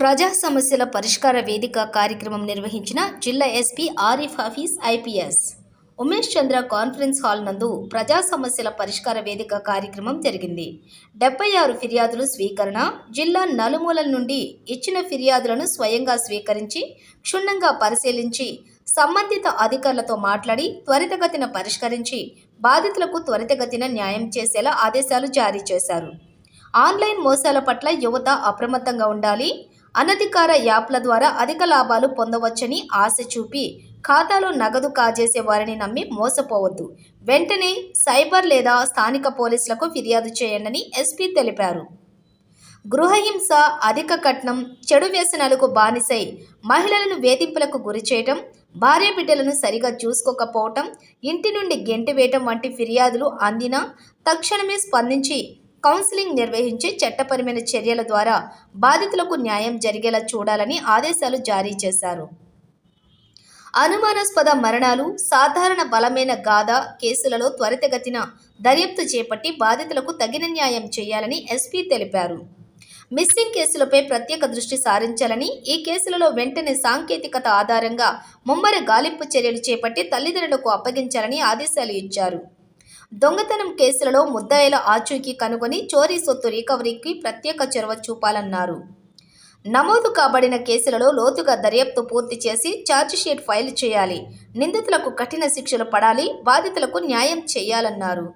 ప్రజా సమస్యల పరిష్కార వేదిక కార్యక్రమం నిర్వహించిన జిల్లా SP Arif Hafeez IPS. Umesh Chandra conference hall నందు ప్రజా సమస్యల పరిష్కార వేదిక కార్యక్రమం జరిగింది. డెబ్బై ఆరు ఫిర్యాదులు స్వీకరణ జిల్లా నలుమూలల నుండి ఇచ్చిన ఫిర్యాదులను స్వయంగా స్వీకరించి క్షుణ్ణంగా పరిశీలించి సంబంధిత అధికారులతో మాట్లాడి త్వరితగతిన పరిష్కరించి బాధితులకు త్వరితగతిన న్యాయం చేసేలా ఆదేశాలు జారీ చేశారు. ఆన్లైన్ మోసాల పట్ల యువత అప్రమత్తంగా ఉండాలి అనధికార యాప్ల ద్వారా అధిక లాభాలు పొందవచ్చని ఆశ చూపి ఖాతాలో నగదు కాజేసే వారిని నమ్మి మోసపోవద్దు. వెంటనే సైబర్ లేదా స్థానిక పోలీసులకు ఫిర్యాదు చేయండి ఎస్పీ తెలిపారు. గృహహింస అధిక కట్నం చెడు వ్యసనాలకు బానిసై మహిళలను వేధింపులకు గురి చేయటం భార్య బిడ్డలను సరిగా చూసుకోకపోవటం ఇంటి నుండి గెంటివేయటం వంటి ఫిర్యాదులు అందినా తక్షణమే స్పందించి కౌన్సిలింగ్ నిర్వహించి చట్టపరమైన చర్యల ద్వారా బాధితులకు న్యాయం జరిగేలా చూడాలని ఆదేశాలు జారీ చేశారు. అనుమానాస్పద మరణాలు సాధారణ బలమైన గాథ కేసులలో త్వరితగతిన దర్యాప్తు చేపట్టి బాధితులకు తగిన న్యాయం చేయాలని ఎస్పీ తెలిపారు. మిస్సింగ్ కేసులపై ప్రత్యేక దృష్టి సారించాలని ఈ కేసులలో వెంటనే సాంకేతికత ఆధారంగా ముమ్మర గాలింపు చర్యలు చేపట్టి తల్లిదండ్రులకు అప్పగించాలని ఆదేశాలు ఇచ్చారు. దొంగతనం కేసులలో ముద్దాయిల ఆచూకీ కనుగొని చోరీ సొత్తు రికవరీకి ప్రత్యేక చొరవ చూపాలన్నారు. నమోదు కాబడిన కేసులలో లోతుగా దర్యాప్తు పూర్తి చేసి ఛార్జిషీట్ ఫైల్ చేయాలి. నిందితులకు కఠిన శిక్షలు పడాలి బాధితులకు న్యాయం చేయాలన్నారు.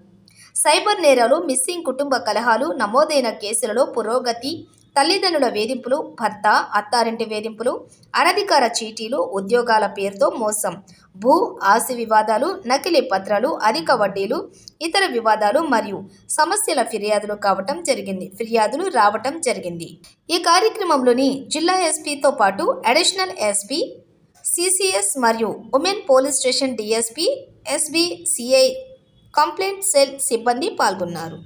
సైబర్ నేరాలు మిస్సింగ్ కుటుంబ కలహాలు నమోదైన కేసులలో పురోగతి తల్లిదండ్రుల వేధింపులు భర్త అత్తారింటి వేధింపులు అనధికార చీటీలు ఉద్యోగాల పేరుతో మోసం. భూ ఆస్తి వివాదాలు నకిలీ పత్రాలు అధిక వడ్డీలు ఇతర వివాదాలు మరియు సమస్యల ఫిర్యాదులు కావటం జరిగింది. ఫిర్యాదులు రావటం జరిగింది. ఈ కార్యక్రమంలోని జిల్లా ఎస్పీతో పాటు అడిషనల్ ఎస్పీ సిసిఎస్ మరియు women police station DSP SB CI complaint cell సిబ్బంది పాల్గొన్నారు.